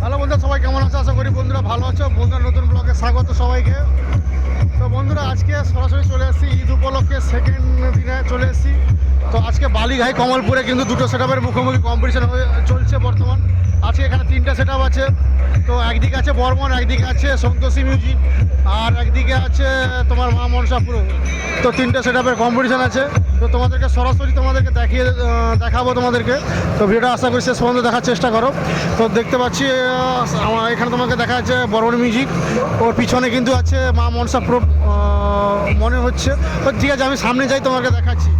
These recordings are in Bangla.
হ্যালো বন্ধুরা, সবাই কেমন আছো? আশা করি বন্ধুরা ভালো আছো। বন্ধুরা নতুন ব্লগে স্বাগত সবাইকে। তো বন্ধুরা, আজকে সরাসরি চলে এসেছি, ঈদ উপলক্ষে সেকেন্ড দিনে চলে এসেছি। তো আজকে বালিঘাই কমলপুরে কিন্তু দুটো সেট মুখোমুখি কম্পিটিশন চলছে বর্তমান। আজকে এখানে তিনটা সেট আছে। তো একদিকে আছে বর্মন, একদিকে আছে সন্তোষী মিউজিক আর একদিকে আছে তোমার মা মনসা পুরো। তো তিনটে সেট কম্পিটিশন আছে। তো তোমাদেরকে সরাসরি তোমাদেরকে দেখিয়ে দেখাবো তোমাদেরকে। তো ভিডিওটা আশা করি শেষ পর্যন্ত দেখার চেষ্টা করো। তো দেখতে পাচ্ছি আমার এখানে তোমাকে দেখা যাচ্ছে বর্মন মিউজিক ওর পিছনে কিন্তু আছে মা মনসা প্রো মনে হচ্ছে। তো ঠিক আছে, আমি সামনে যাই তোমাকে দেখাচ্ছি।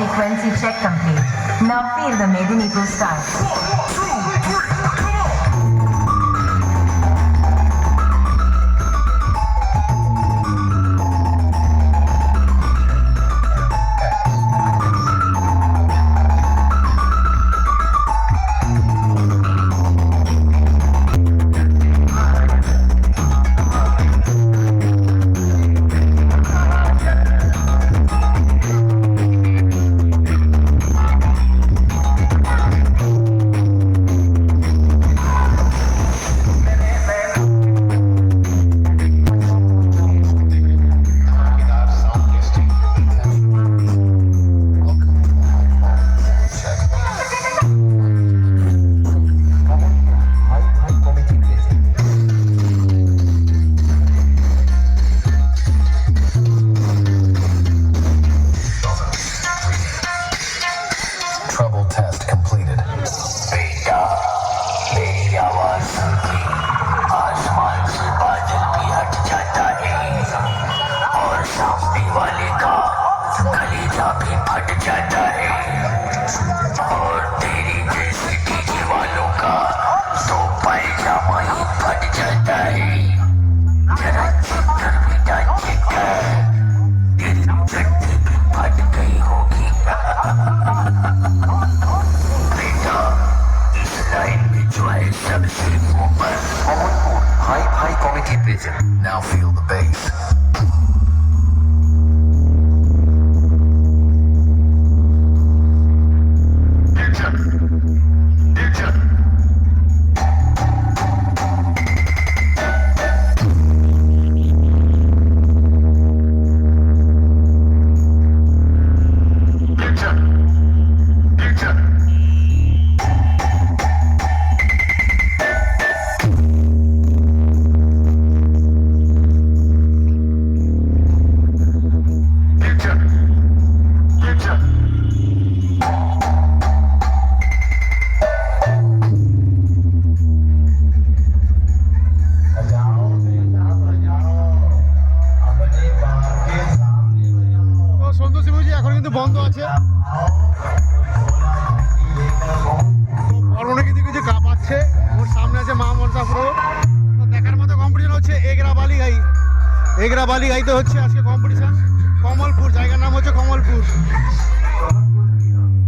Frequency check complete. Now feel the Medinipur style. वाले का कलेजा भी फट जाता है। और तेरी जैसे डीजे वालों का तो पैजामा ही फट जाता है। जरा चेक कर बेटा चेक कर तेरी चड्डी भी फट गई होगी। बेटा इस लाइन में जो है सबसे. কিন্তু বন্ধ আছে। অনেকে দিকে কিছু কাপ আছে ওর সামনে আছে মা মনসা পুরো দেখার মতো কম্পিটিশন হচ্ছে এগরা বালি গাই। এগরা বালি গাইতে হচ্ছে আজকে কম্পিটিশন কমলপুর, জায়গার নাম হচ্ছে কমলপুর।